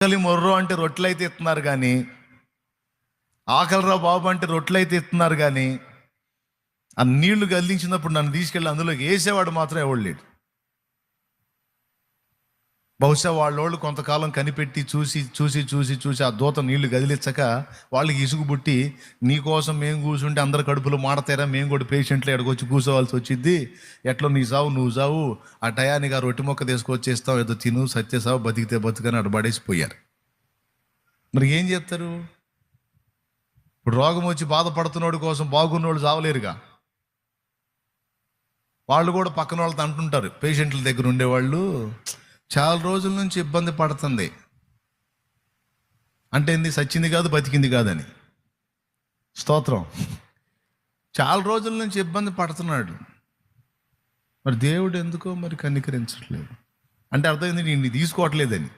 ఆకలి మొర్రో అంటే రొట్టెలు అయితే ఇస్తున్నారు కానీ ఆకలిరా బాబు అంటే రొట్టెలు అయితే ఇస్తున్నారు కానీ ఆ నీళ్ళు గల్లించినప్పుడు నన్ను తీసుకెళ్ళి అందులోకి వేసేవాడు మాత్రం ఎవడు లేడు. బహుశా వాళ్ళోళ్ళు కొంతకాలం కనిపెట్టి చూసి చూసి చూసి చూసి ఆ దూత నీళ్ళు గదిలించక వాళ్ళకి ఇసుగు పుట్టి నీకోసం మేము కూర్చుంటే అందరు కడుపులు మాడతారా? మేము కూడా పేషెంట్లు ఎడకొచ్చి కూర్చోవాల్సి వచ్చింది ఎట్లా నీ సావు నువ్వు సావు. ఆ టయానికి ఆ రొట్టె మొక్క తీసుకొచ్చేస్తావు. ఏదో తిను సత్యసావు బతికితే బతుకని అటు పడేసిపోయారు. మరి ఏం చేస్తారు? ఇప్పుడు రోగం వచ్చి బాధపడుతున్నోడి కోసం బాగున్నోళ్ళు చావలేరుగా. వాళ్ళు కూడా పక్కన వాళ్ళతో అంటుంటారు. పేషెంట్ల దగ్గర ఉండేవాళ్ళు చాలా రోజుల నుంచి ఇబ్బంది పడుతుంది. అంటే ఏంది? సచ్చింది కాదు బతికింది కాదని. స్తోత్రం. చాలా రోజుల నుంచి ఇబ్బంది పడుతున్నాడు. మరి దేవుడు ఎందుకో మరి కనికరించట్లేదు. అంటే అర్థమైంది నేను తీసుకోవట్లేదని.